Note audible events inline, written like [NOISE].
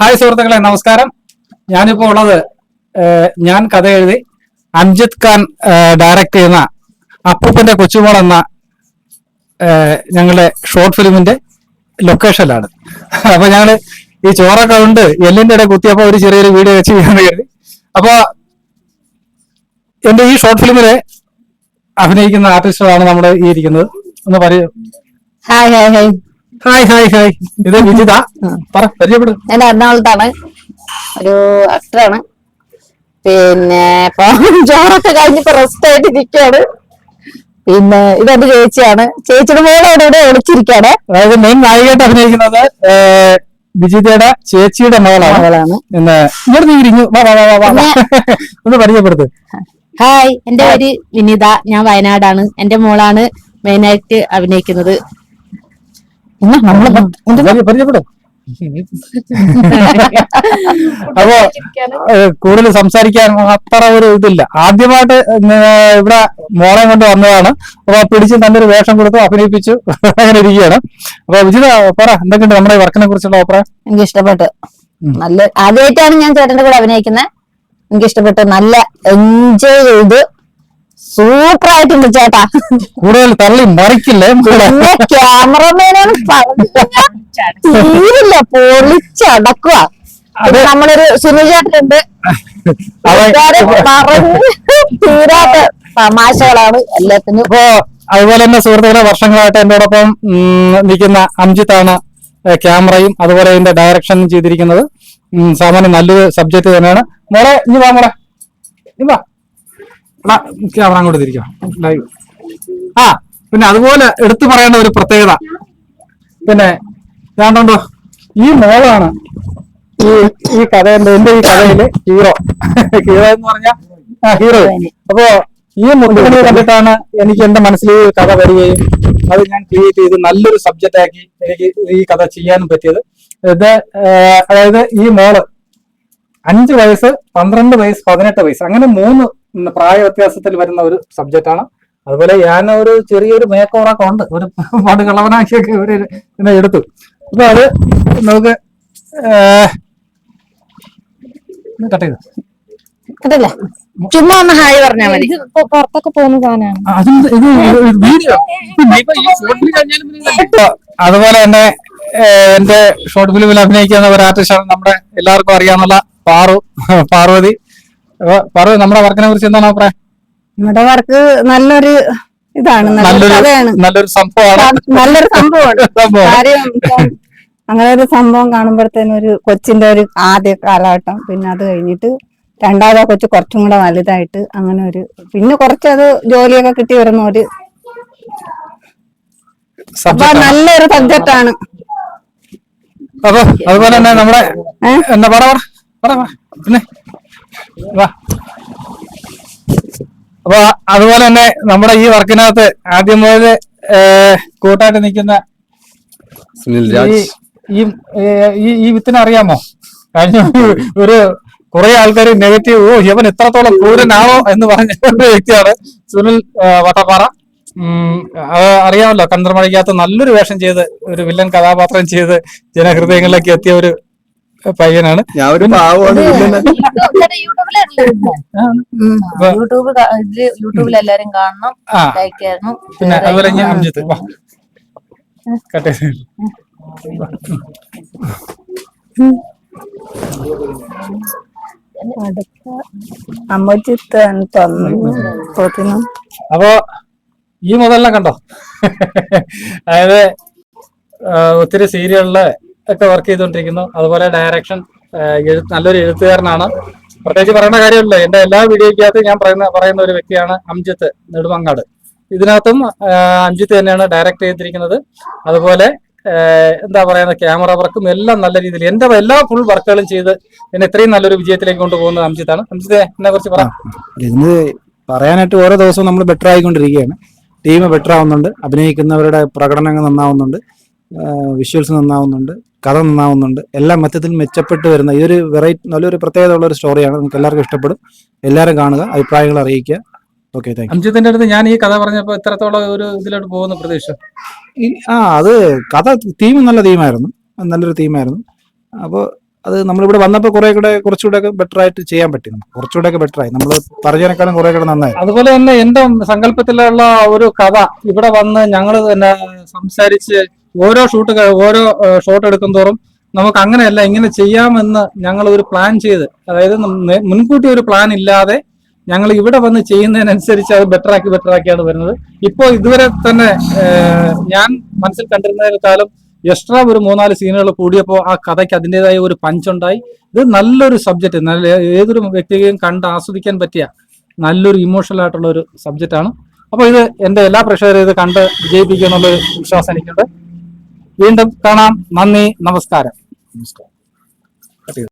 Hi സുഹൃത്തുക്കളെ നമസ്കാരം. ഞാനിപ്പോ ഉള്ളത് ഞാൻ കഥ എഴുതി അംജിത് ഖാൻ ഡയറക്ട് ചെയ്യുന്ന അപ്പൂപ്പന്റെ കൊച്ചുമോൾ എന്ന ഞങ്ങളുടെ ഷോർട്ട് ഫിലിമിന്റെ ലൊക്കേഷനിലാണ്. അപ്പൊ ഞങ്ങൾ ഈ ചോറൊക്കെ ഉണ്ട് എല്ലിന്റെ ഇടയിൽ കുത്തിയപ്പോ ഒരു ചെറിയൊരു വീഡിയോ വെച്ച് ചെയ്യാൻ കരുതി. അപ്പൊ എന്റെ ഈ ഷോർട്ട് ഫിലിമിൽ അഭിനയിക്കുന്ന ആർട്ടിസ്റ്റുകളാണ് നമ്മുടെ ഈ ഇരിക്കുന്നത്. ഒന്ന് പറയൂ. Hi hi hi. Hi hi hi. ഇത് വിജിത. പറ പരിചയപ്പെടും. ഞാൻ എറണാകുളത്താണ്. ഒരു ആക്ടറാണ് പിന്നെ ഇപ്പൊ ചോറൊക്കെ കഴിഞ്ഞിപ്പോ റെസ്റ്റ് ആയിട്ട് ഇരിക്കുകയാണ് പിന്നെ ഇതെന്റെ ചേച്ചിയാണ്. ചേച്ചിയുടെ മോളെ ഇവിടെ ഇവിടെ ഒളിച്ചിരിക്കാണ് അതായത് മെയിൻ നായികയായിട്ട് അഭിനയിക്കുന്നത് വിജിതയുടെ ചേച്ചിയുടെ മോളാണ്. മകളാണ് പിന്നെ ഇങ്ങോട്ട് നീ ഇരിഞ്ഞു വാ വാ വാ വാ, [LAUGHS] ഒന്ന് പരിചയപ്പെടുത്ത്. ഹായ് എന്റെ പേര് വിനിത. ഞാൻ വയനാടാണ്. എന്റെ മോളാണ് മെയിനായിട്ട് അഭിനയിക്കുന്നത്. പരിചയപ്പെടും അപ്പോ കൂടുതൽ സംസാരിക്കാൻ അത്ര ഒരു ഇതില്ല. ആദ്യമായിട്ട് ഇവിടെ മോളെ കൊണ്ട് വന്നതാണ്. അപ്പൊ പിടിച്ച് നല്ലൊരു വേഷം കൊടുത്തു അഭിനയിപ്പിച്ചു. അങ്ങനെ ഇരിക്കുകയാണ്. അപ്പൊ വിജിത പറ എന്തൊക്കെയുണ്ട് നമ്മുടെ വർക്കിനെ കുറിച്ചുള്ള അഭിപ്രായം? എനിക്ക് ഇഷ്ടപ്പെട്ടു നല്ല ആദ്യമായിട്ടാണ് ഞാൻ ചേട്ടന്റെ കൂടെ അഭിനയിക്കുന്നത് എനിക്ക് ഇഷ്ടപ്പെട്ടു നല്ല എൻജോയ് ചെയ്ത്. സൂപ്പർ ആയിട്ടുണ്ട് ചേട്ടാ. കൂടുതൽ തള്ളി മറിക്കില്ലേ? പിന്നെ ക്യാമറമാനാണ് തീരില്ല പൊളിച്ചടക്കുക. നമ്മളൊരു സുനിൽ ചേട്ടനുണ്ട്. അവൻ ഇതാരെ പറഞ്ഞ് തീരാത്ത തമാശകളാണ് എല്ലാത്തിനും. ഇപ്പോ അതുപോലെ തന്നെ സുഹൃത്തുക്കളെ വർഷങ്ങളായിട്ട് എന്നോടൊപ്പം ഒപ്പം നിൽക്കുന്ന അംജിത്താണ് ക്യാമറയും അതുപോലെ ഇതിന്റെ ഡയറക്ഷനും ചെയ്തിരിക്കുന്നത്. സാമാന്യം നല്ലൊരു സബ്ജക്ട് തന്നെയാണ്. മോളെ ഇനി വാ മോളെ. ഇനി വാ. ക്യാമറ അങ്ങോട്ട് തിരിക്കാം. ലൈവ് ആ പിന്നെ അതുപോലെ എടുത്തു പറയേണ്ട ഒരു പ്രത്യേകത. പിന്നെ ഞാനുണ്ടോ? ഈ മോളാണ് ഈ ഈ കഥയുടെ എന്റെ ഈ കഥയിലെ ഹീറോ ഹീറോ എന്ന് പറഞ്ഞ ആ ഹീറോ അപ്പോ ഈ മുത്തുമണി കണ്ടിട്ടാണ് എനിക്ക് എന്റെ മനസ്സിൽ ഈ കഥ വരികയും അത് ഞാൻ ക്രിയേറ്റ് ചെയ്ത് നല്ലൊരു സബ്ജക്റ്റ് ആക്കി എനിക്ക് ഈ കഥ ചെയ്യാനും പറ്റിയത്. ഇത് അതായത് ഈ മോൾ അഞ്ച് വയസ്സ് പന്ത്രണ്ട് വയസ്സ് പതിനെട്ട് വയസ്സ് അങ്ങനെ മൂന്ന് പ്രായ വ്യത്യാസത്തിൽ വരുന്ന ഒരു സബ്ജക്റ്റ് ആണ്. അതുപോലെ ഞാൻ ഒരു ചെറിയൊരു മേക്ക് ഓവറൊക്കെ ഉണ്ട്. ഒരു പാട് കളവനാക്കിയൊക്കെ ഇവർ പിന്നെ എടുത്തു. അപ്പൊ അത് നമുക്ക് കട്ട് ചെയ്തു? കിട്ടില്ല ചുമ്മാ ഒന്ന് ഹായ് പറഞ്ഞാ മതി. പുറത്തൊക്കെ പോകുന്ന സാധനമാണ്. അതിന് ഇത് വീഡിയോ അതുപോലെ തന്നെ എന്റെ ഷോർട്ട് ഫിലിമിൽ അഭിനയിക്കുന്ന ഒരു ആർട്ടിസ്റ്റാണ് നമ്മുടെ എല്ലാവർക്കും അറിയാവുന്ന പാറു പാർവതി. അപ്പൊ പാറു നമ്മുടെ വർക്കിനെ കുറിച്ച് എന്താണ് അഭിപ്രായം? നമ്മുടെ വർക്ക് നല്ലൊരു ഇതാണ് നല്ലൊരു സംഭവമാണ്. നല്ലൊരു സംഭവമാണ്. കാര്യം അങ്ങനെ ഒരു സംഭവം കാണുമ്പോഴത്തേനും ഒരു കൊച്ചിന്റെ ഒരു ആദ്യ കാലഘട്ടം പിന്നെ അത് കഴിഞ്ഞിട്ട് രണ്ടാമതാ കൊച്ചു കുറച്ചും കൂടെ വലുതായിട്ട് അങ്ങനെ ഒരു പിന്നെ കുറച്ചത് ജോലിയൊക്കെ കിട്ടി വരുന്ന ഒരു നല്ലൊരു സബ്ജക്റ്റ് ആണ്. അപ്പൊ അതുപോലെ തന്നെ നമ്മുടെ എന്താ പറ. പിന്നെ? അപ്പൊ അതുപോലെ തന്നെ നമ്മുടെ ഈ വർക്കിനകത്ത് ആദ്യം മുതൽ കൂട്ടായിട്ട് നിൽക്കുന്ന സുനിൽ രാജ്. ഈ- ഈ വിത്തിനെ അറിയാമോ? കഴിഞ്ഞ ഒരു കുറെ ആൾക്കാർ നെഗറ്റീവ് ഓ ഇവൻ എത്രത്തോളം ക്രൂരനാണോ എന്ന് പറഞ്ഞ ഒരു വ്യക്തിയാണ് സുനിൽ വട്ടപ്പാറ. അറിയാമല്ലോ കന്ത്രമഴയ്ക്കകത്ത് നല്ലൊരു വേഷം ചെയ്ത് ഒരു വില്ലൻ കഥാപാത്രം ചെയ്ത് ജനഹൃദയങ്ങളിലേക്ക് എത്തിയ ഒരു പയ്യനാണ്. യൂട്യൂബ് യൂട്യൂബിൽ എല്ലാരും കാണണം ലൈക്ക് പിന്നെ അതുപോലെ ഞാൻ അംജിത്ത്. കട്ടെ അപ്പോ ഈ മുതലിനെ കണ്ടോ? അതായത് ഒത്തിരി സീരിയലിൽ ഒക്കെ വർക്ക് ചെയ്തുകൊണ്ടിരിക്കുന്നു. അതുപോലെ ഡയറക്ഷൻ നല്ലൊരു എഴുത്തുകാരനാണ്. പ്രത്യേകിച്ച് പറയേണ്ട കാര്യമില്ല. എന്റെ എല്ലാ വീഡിയോയ്ക്കകത്ത് ഞാൻ പറയുന്ന പറയുന്ന ഒരു വ്യക്തിയാണ് അംജിത്ത് നെടുമങ്ങാട്. ഇതിനകത്തും അംജിത്ത് തന്നെയാണ് ഡയറക്റ്റ് ചെയ്തിരിക്കുന്നത്. അതുപോലെ എന്താ പറയുന്ന ക്യാമറ വർക്കും എല്ലാം നല്ല രീതിയിൽ എന്റെ എല്ലാ ഫുൾ വർക്കുകളും ചെയ്ത് എന്നെ ഇത്രയും നല്ലൊരു വിജയത്തിലേക്ക് കൊണ്ടുപോകുന്നത് അംജിത്താണ്. അംജിത്തെ എന്നെ കുറിച്ച് പറയാം ഇന്ന് പറയാനായിട്ട് ഓരോ ദിവസവും നമ്മൾ ബെറ്റർ ആയിക്കൊണ്ടിരിക്കുകയാണ്. ടീം ബെറ്റർ ആവുന്നുണ്ട്. അഭിനയിക്കുന്നവരുടെ പ്രകടനങ്ങൾ നന്നാവുന്നുണ്ട്. വിഷ്വൽസ് നന്നാവുന്നുണ്ട് കഥ നന്നാവുന്നുണ്ട് എല്ലാം മൊത്തത്തിൽ മെച്ചപ്പെട്ട് വരുന്ന ഈ ഒരു വെറൈറ്റി നല്ലൊരു പ്രത്യേകത ഉള്ള ഒരു സ്റ്റോറിയാണ് നമുക്ക് എല്ലാവർക്കും ഇഷ്ടപ്പെടും. എല്ലാവരും കാണുക അഭിപ്രായങ്ങൾ അറിയിക്കുക. ഓക്കെ താങ്ക് അംജിത്തിന്റെ അടുത്ത് ഞാൻ ഈ കഥ പറഞ്ഞപ്പോൾ ഇത്രത്തോളം ഒരു ഇതിലോട്ട് പോകുന്ന പ്രതീക്ഷ. ആ അത് കഥ തീം നല്ല തീമായിരുന്നു നല്ലൊരു തീമായിരുന്നു അപ്പോൾ അത് നമ്മളിവിടെ വന്നപ്പോൾ കുറെ കൂടെ കുറച്ചുകൂടെ ഒക്കെ ബെറ്റർ ആയിട്ട് ചെയ്യാൻ പറ്റി നമുക്ക്. കുറച്ചുകൂടെ ഒക്കെ ബെറ്റർ ആയി. നമ്മൾ പറഞ്ഞതിനേക്കാളും കുറെ കൂടെ നന്നായി. അതുപോലെ തന്നെ എന്റെ സങ്കല്പത്തിലുള്ള ഒരു കഥ ഇവിടെ വന്ന് ഞങ്ങൾ തന്നെ സംസാരിച്ച് ഓരോ ഷൂട്ട് ഓരോ ഷോട്ട് എടുക്കും തോറും നമുക്ക് അങ്ങനെയല്ല ഇങ്ങനെ ചെയ്യാമെന്ന് ഞങ്ങൾ ഒരു പ്ലാൻ ചെയ്ത് അതായത് മുൻകൂട്ടി ഒരു പ്ലാൻ ഇല്ലാതെ ഞങ്ങൾ ഇവിടെ വന്ന് ചെയ്യുന്നതിനനുസരിച്ച് അത് ബെറ്റർ ആക്കി ബെറ്റർ ആക്കിയാണ് വരുന്നത്. ഇപ്പോൾ ഇതുവരെ തന്നെ ഞാൻ മനസ്സിൽ കണ്ടിരുന്നതിനേക്കാളും എക്സ്ട്രാ ഒരു മൂന്നാൽ സീനുകൾ കൂടിയപ്പോൾ ആ കഥയ്ക്ക് അതിന്റെതായ ഒരു പഞ്ച് ഉണ്ടായി. ഇത് നല്ലൊരു സബ്ജക്റ്റ് നല്ല ഏതൊരു വ്യക്തിയെയും കണ്ട് ആസ്വദിക്കാൻ പറ്റിയ നല്ലൊരു ഇമോഷണൽ ആയിട്ടുള്ള ഒരു സബ്ജക്റ്റാണ് അപ്പോൾ ഇത് എന്റെ എല്ലാ പ്രേക്ഷകരും ഇത് കണ്ട് വിജയിപ്പിക്കും എന്നുള്ളൊരു വിശ്വാസം എനിക്കുണ്ട്. വീണ്ടും കാണാം. നന്ദി നമസ്കാരം. നമസ്കാരം.